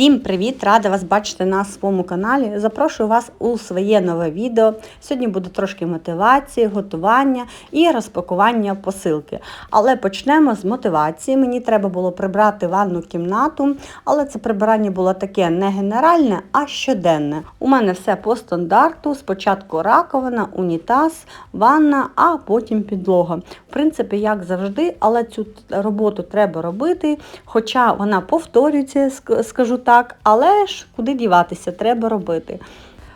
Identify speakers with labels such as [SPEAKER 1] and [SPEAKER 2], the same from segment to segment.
[SPEAKER 1] Всім привіт! Рада вас бачити на своєму каналі. Запрошую вас у своє нове відео. Сьогодні буде трошки мотивації, готування і розпакування посилки. Але почнемо з мотивації. Мені треба було прибрати ванну кімнату, але це прибирання було таке не генеральне, а щоденне. У мене все по стандарту: спочатку раковина, унітаз, ванна, а потім підлога. В принципі, як завжди, але цю роботу треба робити, хоча вона повторюється, скажу так, але ж куди діватися, треба робити.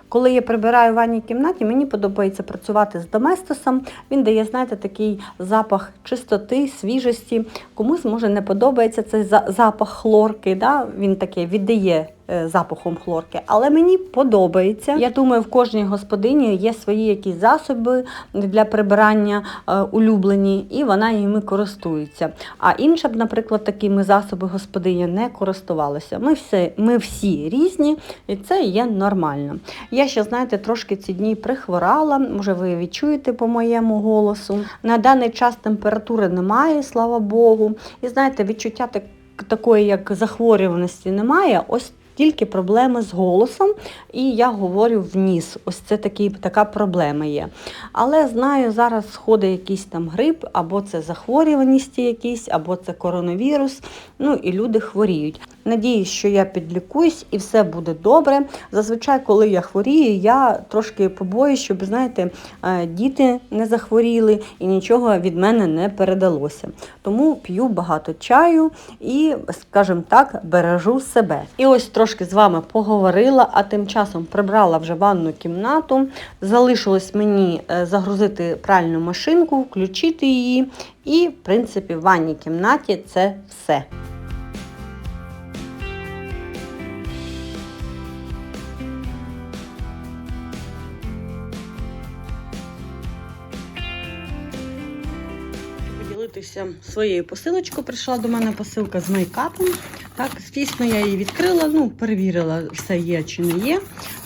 [SPEAKER 1] Коли я прибираю в ванній кімнаті, мені подобається працювати з доместосом. Він дає, знаєте, такий запах чистоти, свіжості. Комусь може не подобається цей запах хлорки. Да? Він таке віддає запахом хлорки, але мені подобається. Я думаю, в кожній господині є свої якісь засоби для прибирання е, улюблені, і вона їми користується. А інша б, наприклад, такими засоби господиня не користувалася. Ми, все, ми всі різні, і це є нормально. Я ще, знаєте, трошки ці дні прихворала, може, ви відчуєте по моєму голосу. На даний час температури немає, слава Богу. І знаєте, відчуття так, такої, як захворюваності немає. Ось тільки проблеми з голосом, і я говорю в ніс. Ось це такі, така проблема є. Але знаю, зараз сходить якийсь там грип, або це захворюваність якісь, або це коронавірус. Ну і люди хворіють. Надіюсь, що я підлікуюсь і все буде добре. Зазвичай, коли я хворію, я трошки побоюсь, щоб знаєте, е, діти не захворіли і нічого від мене не передалося. Тому п'ю багато чаю і, скажімо так, бережу себе. І ось трошки з вами поговорила, а тим часом прибрала вже ванну кімнату. Залишилось мені е, загрузити пральну машинку, включити її. І, в принципі, в ванній кімнаті це все. поділитися своєю посилочкою. Прийшла до мене посилка з мейкапом. Так, звісно, я її відкрила, ну, перевірила, все є чи не є.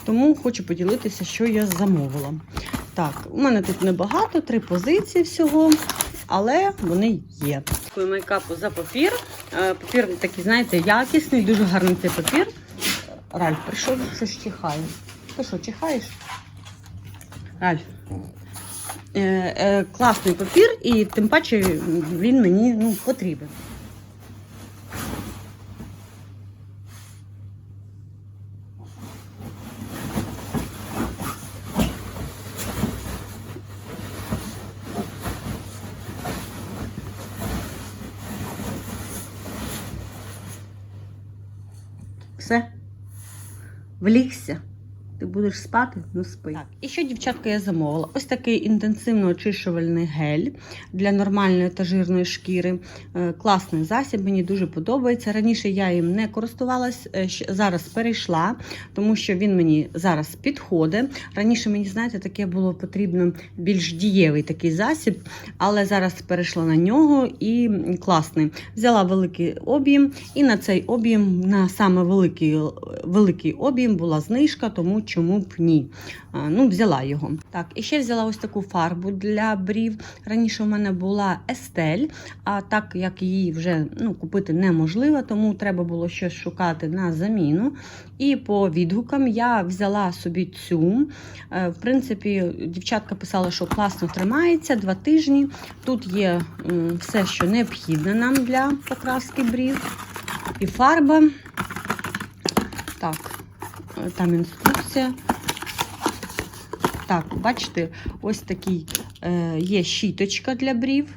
[SPEAKER 1] Тому хочу поділитися, що я замовила. Так, у мене тут небагато, три позиції всього, але вони є. Дякую мейкапу за папір. Е, Папір такий, знаєте, якісний, дуже гарний цей папір. Ральф прийшов, щось чихає. Ти що, чихаєш? Ральф. Е, е, класний папір, і тим паче він мені ну, потрібен. Все. Влігся. Ти будеш спати? Ну спи. Так, і що, дівчатка, я замовила? Ось такий інтенсивно очищувальний гель для нормальної та жирної шкіри. Е, класний засіб, мені дуже подобається. Раніше я їм не користувалась, е, зараз перейшла, тому що він мені зараз підходить. Раніше мені, знаєте, таке було потрібно більш дієвий такий засіб, але зараз перейшла на нього і класний. Взяла великий об'єм, і на цей об'єм, на саме великий, великий об'єм була знижка, тому чому б ні. Ну, взяла його. Так, і ще взяла ось таку фарбу для брів. Раніше у мене була Естель, а так як її вже ну, купити неможливо, тому треба було щось шукати на заміну. І по відгукам я взяла собі цю. Е, В принципі, дівчатка писала, що класно тримається два тижні. Тут є все, що необхідне нам для покраски брів. І фарба. Так, там інструкція. Так, бачите, ось такий е, є щіточка для брів.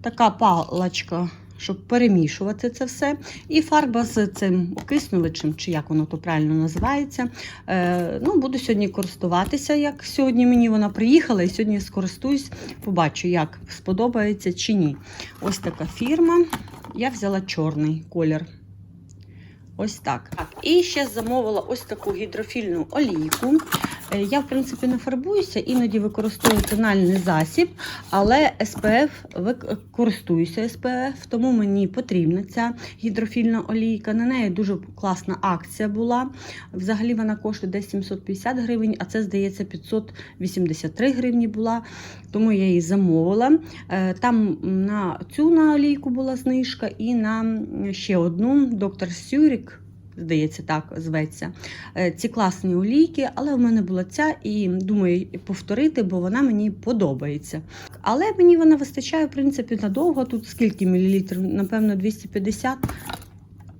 [SPEAKER 1] Така паличка, щоб перемішувати це все. І фарба з цим окиснювачем, чи як воно то правильно називається. Е, ну, Буду сьогодні користуватися, як сьогодні мені вона приїхала, і сьогодні скористуюсь, побачу, як сподобається чи ні. Ось така фірма. Я взяла чорний колір. Ось так. І ще замовила ось таку гідрофільну олійку. Е, Я, в принципі, не фарбуюся, іноді використовую тональний засіб, але SPF користуюся SPF, тому мені потрібна ця гідрофільна олійка. На неї дуже класна акція була. Взагалі вона коштує десь 750 гривень, а це, здається, 583 гривні була. Тому я її замовила. Е, Там на цю на олійку була знижка, і на ще одну доктор Сюрік. Здається, так зветься. Е, Ці класні олійки, але в мене була ця, і думаю повторити, бо вона мені подобається. Але мені вона вистачає, в принципі, надовго. Тут скільки мілілітрів? Напевно, 250.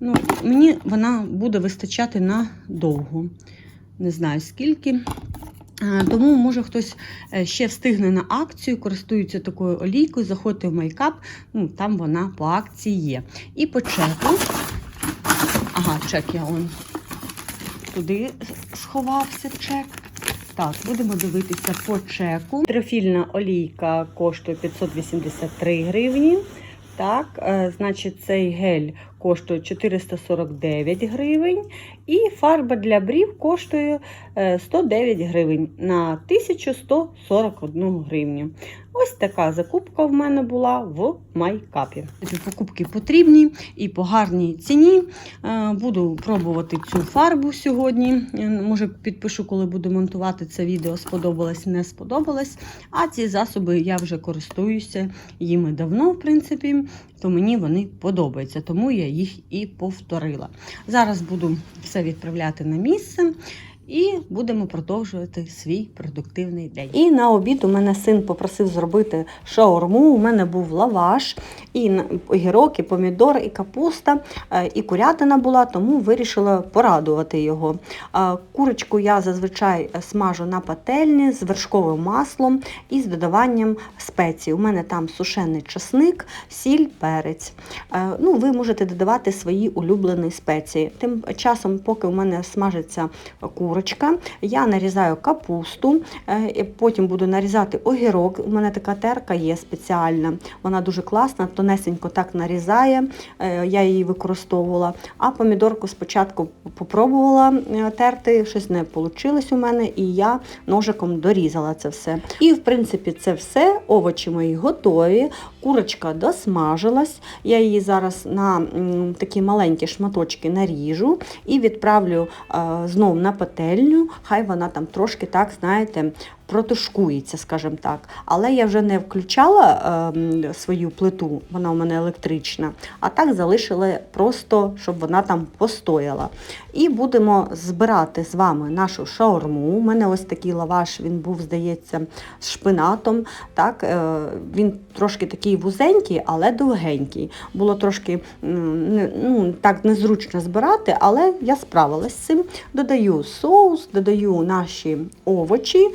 [SPEAKER 1] Ну, мені вона буде вистачати на довго. Не знаю скільки. Е, Тому, може, хтось е, ще встигне на акцію, користується такою олійкою, заходьте в майкап, ну, там вона по акції є. І по чеку. Ага, чек я он туди сховався чек. Так, будемо дивитися по чеку. Трофільна олійка коштує 583 гривні. Так, е, значить, цей гель коштує 449 гривень. І фарба для брів коштує е, 109 гривень на 1141 гривню. Ось така закупка в мене була в майкапі. Покупки потрібні і по гарній ціні. Е, Буду пробувати цю фарбу сьогодні. Е, Може, підпишу, коли буду монтувати це відео, сподобалось, не сподобалось. А ці засоби я вже користуюся їми давно, в принципі, то мені вони подобаються, тому я їх і повторила. Зараз буду все відправляти на місце. І будемо продовжувати свій продуктивний день. І на обід у мене син попросив зробити шаурму. У мене був лаваш, і огірок, і помідор, і капуста, е, і курятина була, тому вирішила порадувати його. Курочку я зазвичай смажу на пательні з вершковим маслом і з додаванням спецій. У мене там сушений часник, сіль, перець. Е, Ну, ви можете додавати свої улюблені спеції. Тим часом, поки у мене смажиться курочка, я нарізаю капусту, е, потім буду нарізати огірок. У мене така терка є спеціальна, вона дуже класна, тонесенько так нарізає, е, я її використовувала. А помідорку спочатку попробувала е, терти, щось не вийшло у мене, і я ножиком дорізала це все. І в принципі це все. Овочі мої готові. Курочка досмажилась. Я її зараз на такі маленькі шматочки наріжу і відправлю е, знов на пательню. Хай вона там трошки так, знаєте, протушкується, скажімо так. Але я вже не включала е, свою плиту, вона у мене електрична, а так залишила просто, щоб вона там постояла. І будемо збирати з вами нашу шаурму. У мене ось такий лаваш, він був, здається, з шпинатом. Так, е, він трошки такий вузенький, але довгенький. Було трошки ну, так незручно збирати, але я справилась з цим. Додаю соус, додаю наші овочі,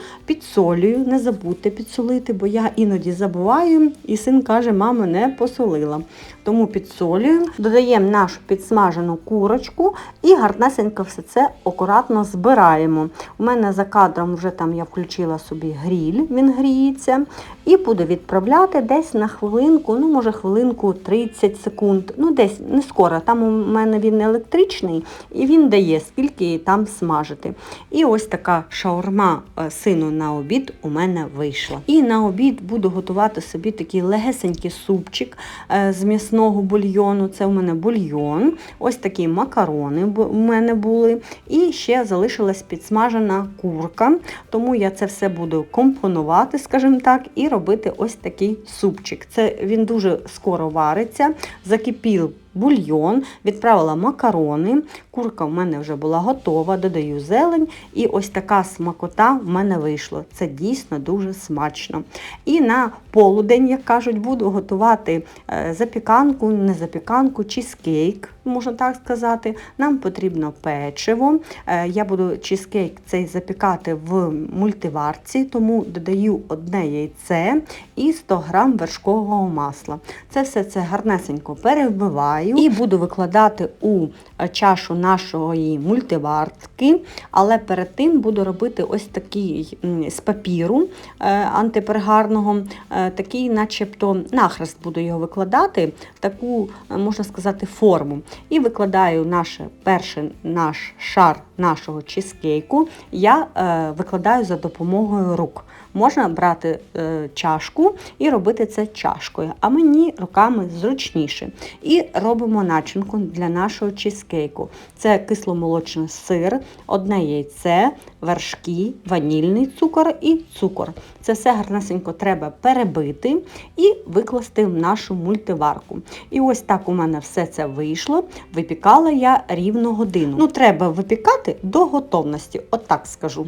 [SPEAKER 1] підсолюю. Не забудьте підсолити, бо я іноді забуваю, і син каже, мама не посолила. Тому підсолюємо, додаємо нашу підсмажену курочку і гарнесенько все це акуратно збираємо. У мене за кадром вже там я включила собі гріль, він гріється, і буду відправляти десь на хвилинку, ну може хвилинку 30 секунд. Ну десь не скоро. Там у мене він електричний і він дає скільки там смажити. І ось така шаурма е, сину на обід у мене вийшла. І на обід буду готувати собі такий легесенький супчик е, з м'ясного бульйону. Це у мене бульйон. Ось такі макарони у мене були. І ще залишилась підсмажена курка. Тому я це все буду компонувати, скажімо так, і робити ось такий супчик. Це він дуже скоро вариться, закипів бульйон, відправила макарони. Курка в мене вже була готова, додаю зелень, і ось така смакота в мене вийшла. Це дійсно дуже смачно. І на полудень, як кажуть, буду готувати е, запіканку, не запіканку, чизкейк, можна так сказати. Нам потрібно печиво. Е, Я буду чизкейк цей запікати в мультиварці, тому додаю одне яйце і 100 грам вершкового масла. Це все це гарнесенько перебиваю і буду викладати у чашу нашої мультиварки, але перед тим буду робити ось такий з папіру е, антипергарного, е, такий, начебто, нахрест буду його викладати, таку, можна сказати, форму. І викладаю наше перший наш шар нашого чизкейку, я е, викладаю за допомогою рук. Можна брати е, чашку і робити це чашкою, а мені руками зручніше. І робимо начинку для нашого чизкейку. Це кисломолочний сир, одне яйце, вершки, ванільний цукор і цукор. Це все гарнесенько треба перебити і викласти в нашу мультиварку. І ось так у мене все це вийшло. випікала я рівно годину. Ну, треба випікати до готовності, от так скажу.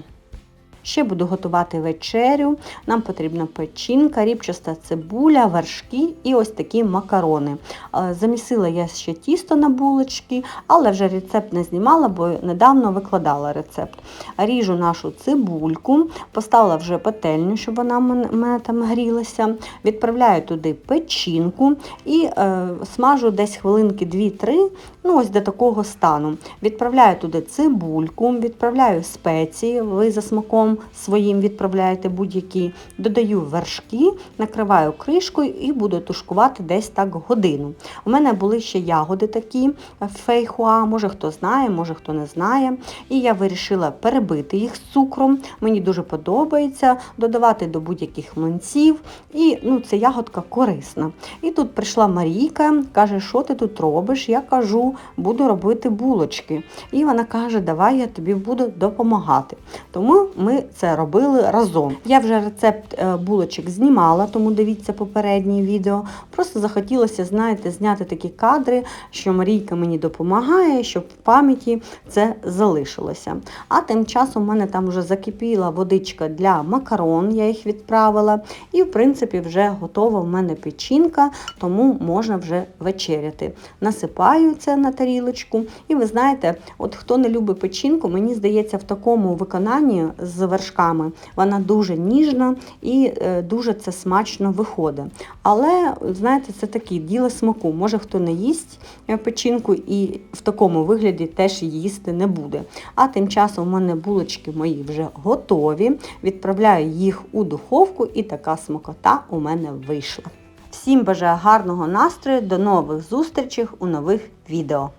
[SPEAKER 1] Ще буду готувати вечерю. Нам потрібна печінка, рібчаста цибуля, вершки і ось такі макарони. Е, Замісила я ще тісто на булочки, але вже рецепт не знімала, бо недавно викладала рецепт. Ріжу нашу цибульку, поставила вже пательню, щоб вона мене там грілася. Відправляю туди печінку і е, смажу десь хвилинки 2-3, ну ось до такого стану. Відправляю туди цибульку, відправляю спеції, ви за смаком своїм відправляєте будь-які, додаю вершки, накриваю кришкою і буду тушкувати десь так годину. У мене були ще ягоди такі е, фейхуа, може хто знає, може хто не знає. І я вирішила перебити їх з цукром. Мені дуже подобається додавати до будь-яких млинців. І ну, ця ягодка корисна. І тут прийшла Марійка, каже, що ти тут робиш? Я кажу, буду робити булочки. І вона каже, давай я тобі буду допомагати. Тому ми це робили разом. Я вже рецепт е, булочок знімала, тому дивіться попереднє відео. Просто захотілося, знаєте, зняти такі кадри, що Марійка мені допомагає, щоб в пам'яті це залишилося. А тим часом в мене там вже закипіла водичка для макарон, я їх відправила. І, в принципі, вже готова в мене печінка, тому можна вже вечеряти. Насипаю це на тарілочку. І ви знаєте, от хто не любить печінку, мені здається, в такому виконанні з вершками вона дуже ніжна і е, дуже це смачно виходить. Але, знаєте, це таке діло смаку. Може хто не їсть е, печінку і в такому вигляді теж їсти не буде. А тим часом у мене булочки мої вже готові. Відправляю їх у духовку і така смакота у мене вийшла. Всім бажаю гарного настрою, до нових зустрічей у нових відео.